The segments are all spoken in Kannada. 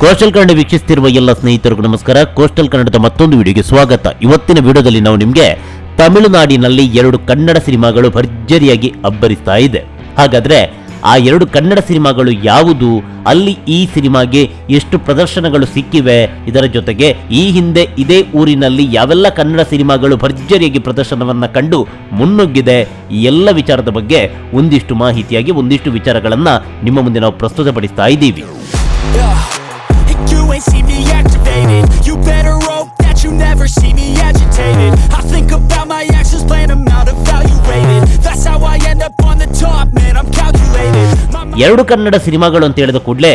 ಕೋಸ್ಟಲ್ ಕನ್ನಡ ವೀಕ್ಷಿಸುತ್ತಿರುವ ಎಲ್ಲ ಸ್ನೇಹಿತರಿಗೂ ನಮಸ್ಕಾರ. ಕೋಸ್ಟಲ್ ಕನ್ನಡದ ಮತ್ತೊಂದು ವಿಡಿಯೋಗೆ ಸ್ವಾಗತ. ಇವತ್ತಿನ ವಿಡಿಯೋದಲ್ಲಿ ನಾವು ನಿಮಗೆ ತಮಿಳುನಾಡಿನಲ್ಲಿ ಎರಡು ಕನ್ನಡ ಸಿನಿಮಾಗಳು ಭರ್ಜರಿಯಾಗಿ ಅಬ್ಬರಿಸ್ತಾ ಇದೆ. ಹಾಗಾದ್ರೆ ಆ ಎರಡು ಕನ್ನಡ ಸಿನಿಮಾಗಳು ಯಾವುದು? ಅಲ್ಲಿ ಈ ಸಿನಿಮಾಗೆ ಎಷ್ಟು ಪ್ರದರ್ಶನಗಳು ಸಿಕ್ಕಿವೆ? ಇದರ ಜೊತೆಗೆ ಈ ಹಿಂದೆ ಇದೇ ಊರಿನಲ್ಲಿ ಯಾವೆಲ್ಲ ಕನ್ನಡ ಸಿನಿಮಾಗಳು ಭರ್ಜರಿಯಾಗಿ ಪ್ರದರ್ಶನವನ್ನ ಕಂಡು ಮುನ್ನುಗ್ಗಿದೆ? ಈ ಎಲ್ಲ ವಿಚಾರದ ಬಗ್ಗೆ ಒಂದಿಷ್ಟು ಮಾಹಿತಿಯಾಗಿ, ಒಂದಿಷ್ಟು ವಿಚಾರಗಳನ್ನ ನಿಮ್ಮ ಮುಂದೆ ನಾವು ಪ್ರಸ್ತುತಪಡಿಸ್ತಾ ಇದ್ದೀವಿ. Ain't see me activated. You better hope that you never see me agitated. I think about my actions, plan them out, evaluated. That's how I end up on the top, man. I'm calculated. ಎರಡು ಕನ್ನಡ ಸಿನಿಮಾಗಳು ಅಂತ ಹೇಳಿದ ಕೂಡಲೇ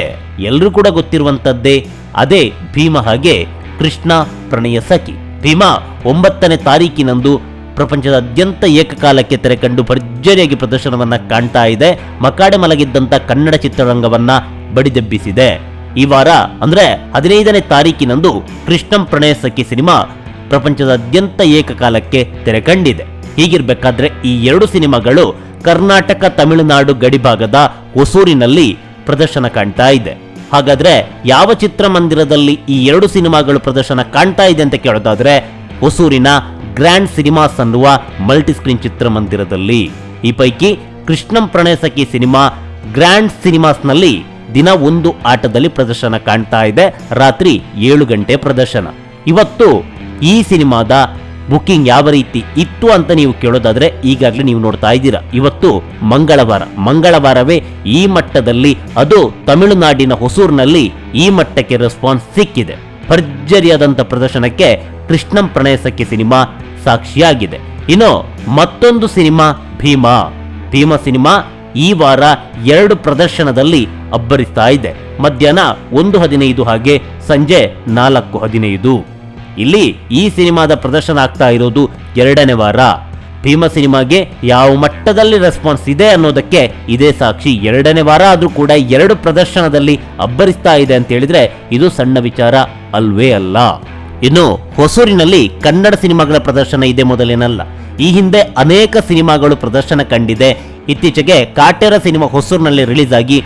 ಎಲ್ಲರೂ ಕೂಡ ಗೊತ್ತಿರುವಂತದ್ದೇ ಅದೇ ಭೀಮ ಹಾಗೆ ಕೃಷ್ಣ ಪ್ರಣಯ ಸಖಿ ಭೀಮ ಒಂಬತ್ತನೇ ತಾರೀಕಿನಂದು ಪ್ರಪಂಚದಾದ್ಯಂತ ಏಕಕಾಲಕ್ಕೆ ತೆರೆ ಕಂಡು ಭರ್ಜರಿಯಾಗಿ ಪ್ರದರ್ಶನವನ್ನ ಕಾಣ್ತಾ ಇದೆ ಮಕಾಡೆ ಮಲಗಿದ್ದಂತ ಕನ್ನಡ ಚಿತ್ರರಂಗವನ್ನ ಬಡಿದೆಬ್ಬಿಸಿದೆ ಈ ವಾರ, ಅಂದ್ರೆ ಹದಿನೈದನೇ ತಾರೀಕಿನಂದು ಕೃಷ್ಣಂ ಪ್ರಣಯ ಸಖಿ ಸಿನಿಮಾ ಪ್ರಪಂಚದಾದ್ಯಂತ ಏಕಕಾಲಕ್ಕೆ ತೆರೆ ಕಂಡಿದೆ. ಹೀಗಿರ್ಬೇಕಾದ್ರೆ ಈ ಎರಡು ಸಿನಿಮಾಗಳು ಕರ್ನಾಟಕ, ತಮಿಳುನಾಡು ಗಡಿಭಾಗದ ಹೊಸೂರಿನಲ್ಲಿ ಪ್ರದರ್ಶನ ಕಾಣ್ತಾ ಇದೆ. ಹಾಗಾದ್ರೆ ಯಾವ ಚಿತ್ರಮಂದಿರದಲ್ಲಿ ಈ ಎರಡು ಸಿನಿಮಾಗಳು ಪ್ರದರ್ಶನ ಕಾಣ್ತಾ ಇದೆ ಅಂತ ಕೇಳೋದಾದ್ರೆ ಹೊಸೂರಿನ ಗ್ರ್ಯಾಂಡ್ ಸಿನಿಮಾಸ್ ಅನ್ನುವ ಮಲ್ಟಿಸ್ಕ್ರೀನ್ ಚಿತ್ರಮಂದಿರದಲ್ಲಿ. ಈ ಪೈಕಿ ಕೃಷ್ಣಂ ಪ್ರಣಯ ಸಖಿ ಸಿನಿಮಾ ಗ್ರ್ಯಾಂಡ್ ಸಿನಿಮಾಸ್ನಲ್ಲಿ ದಿನ ಒಂದು ಆಟದಲ್ಲಿ ಪ್ರದರ್ಶನ ಕಾಣ್ತಾ ಇದೆ. ರಾತ್ರಿ ಏಳು ಗಂಟೆ ಪ್ರದರ್ಶನ. ಇವತ್ತು ಈ ಸಿನಿಮಾದ ಬುಕಿಂಗ್ ಯಾವ ರೀತಿ ಇತ್ತು ಅಂತ ನೀವು ಕೇಳೋದಾದ್ರೆ ಈಗಾಗಲೇ ನೀವು ನೋಡ್ತಾ ಇದ್ದೀರಾ. ಇವತ್ತು ಮಂಗಳವಾರ. ಮಂಗಳವಾರವೇ ಈ ಮಟ್ಟದಲ್ಲಿ, ಅದು ತಮಿಳುನಾಡಿನ ಹೊಸೂರಿನಲ್ಲಿ ಈ ಮಟ್ಟಕ್ಕೆ ರೆಸ್ಪಾನ್ಸ್ ಸಿಕ್ಕಿದೆ. ಭರ್ಜರಿಯಾದಂಥ ಪ್ರದರ್ಶನಕ್ಕೆ ಕೃಷ್ಣಂ ಪ್ರಣಯಸಕ್ಕೆ ಸಿನಿಮಾ ಸಾಕ್ಷಿಯಾಗಿದೆ. ಇನ್ನು ಮತ್ತೊಂದು ಸಿನಿಮಾ ಭೀಮಾ. ಭೀಮಾ ಸಿನಿಮಾ ಈ ವಾರ ಎರಡು ಪ್ರದರ್ಶನದಲ್ಲಿ ಅಬ್ಬರಿಸ್ತಾ ಇದೆ. ಮಧ್ಯಾಹ್ನ ಒಂದು ಹದಿನೈದು ಹಾಗೆ ಸಂಜೆ ನಾಲ್ಕು ಹದಿನೈದು. ಇಲ್ಲಿ ಈ ಸಿನಿಮಾದ ಪ್ರದರ್ಶನ ಆಗ್ತಾ ಇರೋದು ಎರಡನೇ ವಾರ. ಭೀಮ ಸಿನಿಮಾಗೆ ಯಾವ ಮಟ್ಟದಲ್ಲಿ ರೆಸ್ಪಾನ್ಸ್ ಇದೆ ಅನ್ನೋದಕ್ಕೆ ಇದೇ ಸಾಕ್ಷಿ. ಎರಡನೇ ವಾರ ಆದರೂ ಕೂಡ ಎರಡು ಪ್ರದರ್ಶನದಲ್ಲಿ ಅಬ್ಬರಿಸ್ತಾ ಇದೆ ಅಂತ ಹೇಳಿದ್ರೆ ಇದು ಸಣ್ಣ ವಿಚಾರ ಅಲ್ವೇ ಅಲ್ಲ. ಇನ್ನು ಹೊಸೂರಿನಲ್ಲಿ ಕನ್ನಡ ಸಿನಿಮಾಗಳ ಪ್ರದರ್ಶನ ಇದೆ ಮೊದಲೇನಲ್ಲ. ಈ ಹಿಂದೆ ಅನೇಕ ಸಿನಿಮಾಗಳು ಪ್ರದರ್ಶನ ಕಂಡಿದೆ. ಇತ್ತೀಚೆಗೆ ಕಾಟೇರ ಸಿನಿಮಾ ಹೊಸೂರಿನಲ್ಲಿ ರಿಲೀಸ್ ಆಗಿ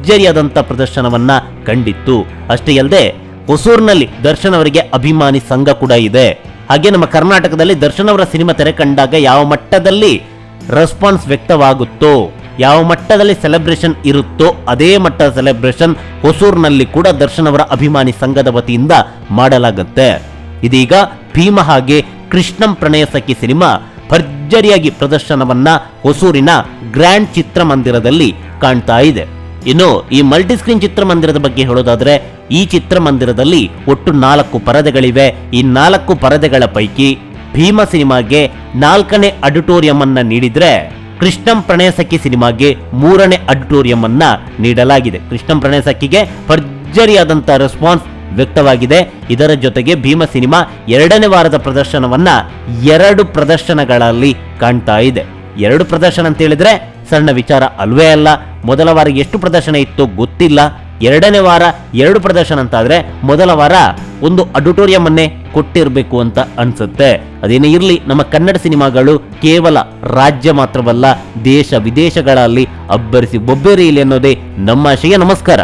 ಭರ್ಜರಿಯಾದಂಥ ಪ್ರದರ್ಶನವನ್ನ ಕಂಡಿತ್ತು. ಅಷ್ಟೇ ಅಲ್ಲದೆ, ಹೊಸೂರಿನಲ್ಲಿ ದರ್ಶನ್ ಅವರಿಗೆ ಅಭಿಮಾನಿ ಸಂಘ ಕೂಡ ಇದೆ. ಹಾಗೆ ನಮ್ಮ ಕರ್ನಾಟಕದಲ್ಲಿ ದರ್ಶನ್ ಅವರ ಸಿನಿಮಾ ತೆರೆ ಕಂಡಾಗ ಯಾವ ಮಟ್ಟದಲ್ಲಿ ರೆಸ್ಪಾನ್ಸ್ ವ್ಯಕ್ತವಾಗುತ್ತೋ, ಯಾವ ಮಟ್ಟದಲ್ಲಿ ಸೆಲೆಬ್ರೇಷನ್ ಇರುತ್ತೋ, ಅದೇ ಮಟ್ಟದ ಸೆಲೆಬ್ರೇಷನ್ ಹೊಸೂರಿನಲ್ಲಿ ಕೂಡ ದರ್ಶನ್ ಅವರ ಅಭಿಮಾನಿ ಸಂಘದ ವತಿಯಿಂದ ಮಾಡಲಾಗುತ್ತೆ. ಇದೀಗ ಭೀಮ ಹಾಗೆ ಕೃಷ್ಣಂ ಪ್ರಣಯ ಸಖಿ ಸಿನಿಮಾ ಭರ್ಜರಿಯಾಗಿ ಪ್ರದರ್ಶನವನ್ನ ಹೊಸೂರಿನ ಗ್ರ್ಯಾಂಡ್ ಚಿತ್ರಮಂದಿರದಲ್ಲಿ ಕಾಣ್ತಾ ಇದೆ. ಇನ್ನು ಈ ಮಲ್ಟಿಸ್ಕ್ರೀನ್ ಚಿತ್ರಮಂದಿರದ ಬಗ್ಗೆ ಹೇಳೋದಾದ್ರೆ ಈ ಚಿತ್ರಮಂದಿರದಲ್ಲಿ ಒಟ್ಟು ನಾಲ್ಕು ಪರದೆಗಳಿವೆ. ಈ ನಾಲ್ಕು ಪರದೆಗಳ ಪೈಕಿ ಭೀಮ ಸಿನಿಮಾಗೆ ನಾಲ್ಕನೇ ಅಡಿಟೋರಿಯಂ ಅನ್ನ ನೀಡಿದ್ರೆ ಕೃಷ್ಣಂ ಪ್ರಣಯಸಖಿ ಸಿನಿಮಾಗೆ ಮೂರನೇ ಅಡಿಟೋರಿಯಂ ಅನ್ನ ನೀಡಲಾಗಿದೆ. ಕೃಷ್ಣಂ ಪ್ರಣಯಸಖಿಗೆ ಭರ್ಜರಿಯಾದಂತಹ ರೆಸ್ಪಾನ್ಸ್ ವ್ಯಕ್ತವಾಗಿದೆ. ಇದರ ಜೊತೆಗೆ ಭೀಮ ಸಿನಿಮಾ ಎರಡನೇ ವಾರದ ಪ್ರದರ್ಶನವನ್ನ ಎರಡು ಪ್ರದರ್ಶನಗಳಲ್ಲಿ ಕಾಣ್ತಾ ಇದೆ. ಎರಡು ಪ್ರದರ್ಶನ ಅಂತ ಹೇಳಿದ್ರೆ ಸಣ್ಣ ವಿಚಾರ ಅಲ್ವೇ ಅಲ್ಲ. ಮೊದಲ ವಾರ ಎಷ್ಟು ಪ್ರದರ್ಶನ ಇತ್ತು ಗೊತ್ತಿಲ್ಲ. ಎರಡನೇ ವಾರ ಎರಡು ಪ್ರದರ್ಶನ ಅಂತ ಆದ್ರೆ ಮೊದಲ ವಾರ ಒಂದು ಅಡಿಟೋರಿಯಂ ಅನ್ನೇ ಕೊಟ್ಟಿರಬೇಕು ಅಂತ ಅನ್ಸುತ್ತೆ. ಅದೇನೇ ಇರಲಿ, ನಮ್ಮ ಕನ್ನಡ ಸಿನಿಮಾಗಳು ಕೇವಲ ರಾಜ್ಯ ಮಾತ್ರವಲ್ಲ, ದೇಶ ವಿದೇಶಗಳಲ್ಲಿ ಅಬ್ಬರಿಸಿ ಬೊಬ್ಬೆರಿಯಲಿ ಅನ್ನೋದೇ ನಮ್ಮ ಆಶಯ ನಮಸ್ಕಾರ.